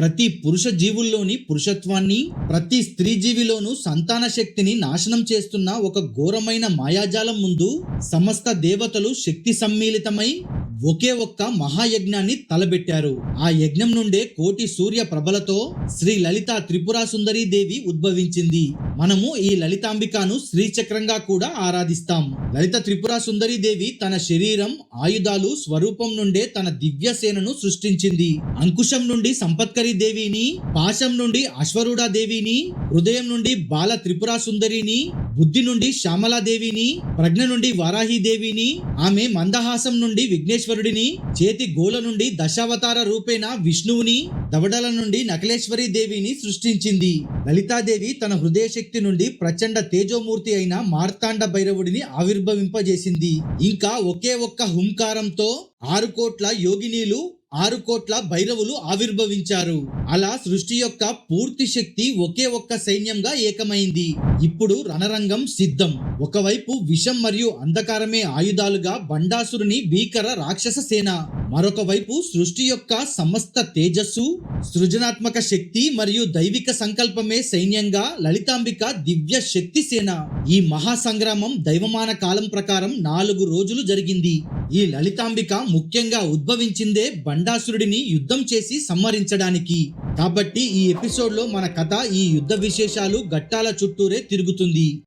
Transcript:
ప్రతి పురుష జీవుల్లోని పురుషత్వాన్ని ప్రతి స్త్రీ జీవిలోనూ సంతాన శక్తిని నాశనం చేస్తున్న ఒక ఘోరమైన మాయాజాలం ముందు సమస్త దేవతలు శక్తి సమ్మిళితమై ఒకే ఒక్క మహాయజ్ఞాన్ని తలబెట్టారు. ఆ యజ్ఞం నుండే కోటి సూర్య ప్రభలతో శ్రీ లలిత త్రిపురా సుందరీ దేవి ఉద్భవించింది. మనము ఈ లలితాంబికను శ్రీచక్రంగా కూడా ఆరాధిస్తాం. లలిత త్రిపురా సుందరీ దేవి తన శరీరం ఆయుధాలు స్వరూపం నుండే తన దివ్య సేనను సృష్టించింది. అంకుశం నుండి సంపత్కరి దేవిని పాశం నుండి అశ్వరూఢ దేవిని హృదయం నుండి బాల త్రిపురా సుందరిని బుద్ధి నుండి శ్యామలాదేవిని ప్రజ్ఞ నుండి వారాహి దేవిని ఆమె మందహాసం నుండి విఘ్నేశ్వరుడిని చేతి గోల నుండి దశావతార రూపేణ విష్ణువుని దవడల నుండి నకలేశ్వరి దేవిని సృష్టించింది. లలితాదేవి తన హృదయ శక్తి నుండి ప్రచండ తేజోమూర్తి అయిన మార్తాండ భైరవుడిని ఆవిర్భవింపజేసింది. ఇంకా ఒకే ఒక్క హుంకారంతో ఆరు కోట్ల యోగినీలు ఆరు కోట్ల భైరవులు ఆవిర్భవించారు. అలా సృష్టి యొక్క పూర్తి శక్తి ఒకే ఒక్క సైన్యంగా ఏకమైంది. ఇప్పుడు రణరంగం సిద్ధం. ఒకవైపు విషం మరియు అంధకారమే ఆయుధాలుగా బండాసురుని భీకర రాక్షస సేన. మరొక వైపు సృష్టి యొక్క సమస్త తేజస్సు సృజనాత్మక శక్తి మరియు దైవిక సంకల్పమే సైన్యంగా లలితాంబిక దివ్య శక్తి సేన. ఈ మహాసంగ్రామం దైవమాన కాలం ప్రకారం నాలుగు రోజులు జరిగింది. ఈ లలితాంబిక ముఖ్యంగా ఉద్భవించిందే బండాసురుడిని యుద్ధం చేసి సంహరించడానికి. కాబట్టి ఈ ఎపిసోడ్లో మన కథ ఈ యుద్ధ విశేషాలు ఘట్టాల చుట్టూరే తిరుగుతుంది.